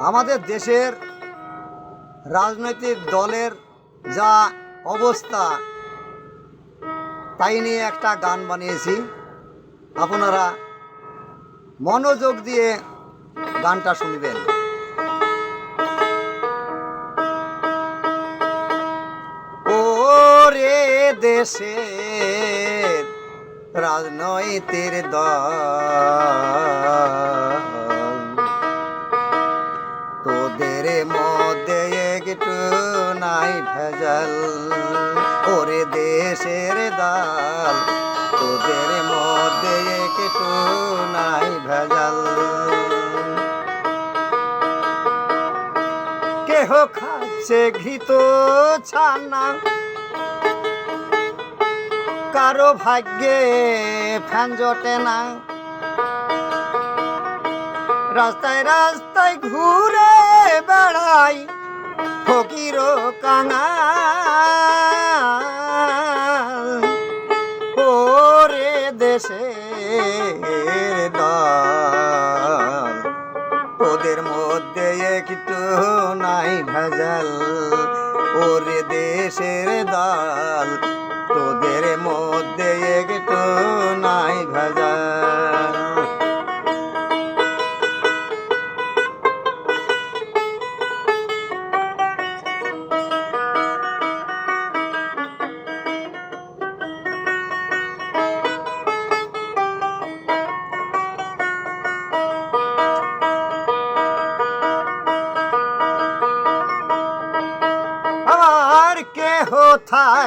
আমাদের দেশের রাজনৈতিক দলের যা অবস্থা, তাই নিয়ে একটা গান বানিয়েছি। আপনারা মনোযোগ দিয়ে গানটা শুনবেন। ও রে দেশের রাজনৈতিক দল তোদের মধ্যে একটু নাই ভেজাল। ওরে দেশের দাল, তোদের মধ্যে একটু নাই ভেজাল। কেহ খাচ্ছে ঘৃত ছানা? কারও ভাগ্যে ফ্যান জটে না। রাস্তায় রাস্তায় ঘুরে বেড়াই ফকির কাঙাল। ওরে দেশের দল। তোদের মধ্যে একটু নাই ভেজাল। ওরে দেশের দাল। তোদের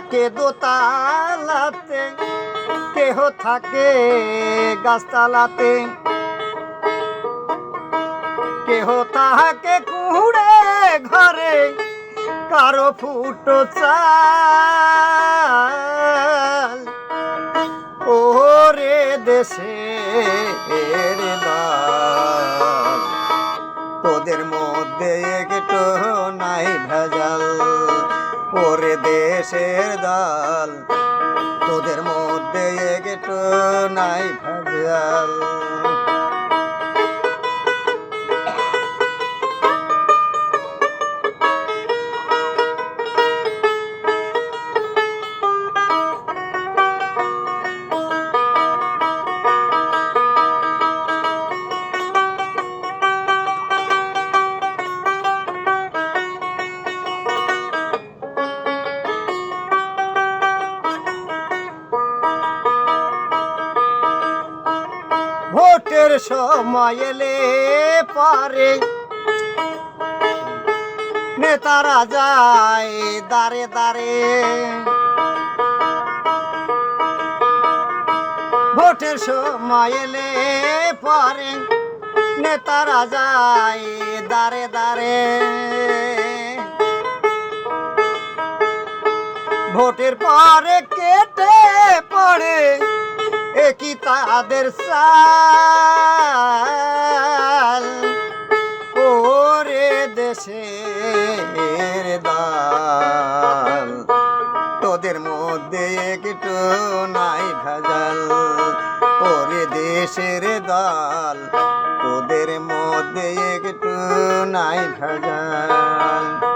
থাকে দোতালাতে, কেহ থাকে গাছতলাতে। কেহ তাহাকে কুড়ে ঘরে, কারও ফুটো চাল। ওরে দেশের দল, তোদের মধ্যে একটু নাই ভেজাল। ওরে দেশের দাল তোদের মধ্যে একটু নাই ভেজাল। ভোটের সময় এলে পারে। নেতারা যায় দাঁড়ে দাঁড়ে ভোটের সময় এলে পারে। নেতারা যায় দাঁড়ে দাঁড়ে ভোটের পরে তাদের সাল ওরে দেশের দাল। তোদের মধ্যে একটু নাই ভেজাল, ওরে দেশের দল। তোদের মধ্যে একটু নাই ভেজাল।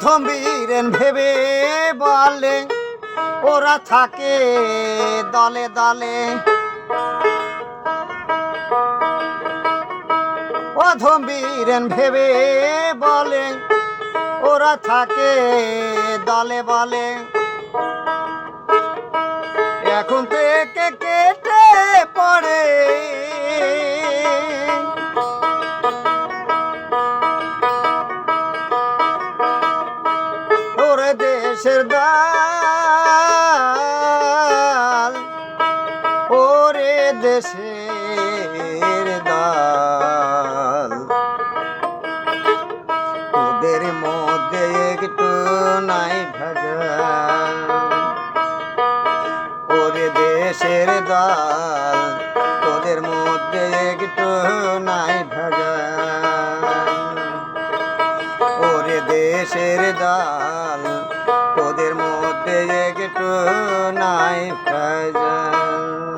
প্রথম বীরেন ভেবে বলে, ওরা থাকে দলে দলে। প্রথম বীরেন ভেবে বলে, ওরা থাকে দলে বলে। দেশের দাল ওরে দেশের দাল ওদের মধ্যে একটু নাই ভেজাল। ওরে দেশের দল তোদের মধ্যে একটু নাই ওরে দেশের দল তোদের মধ্যে একটু নাই ভেজাল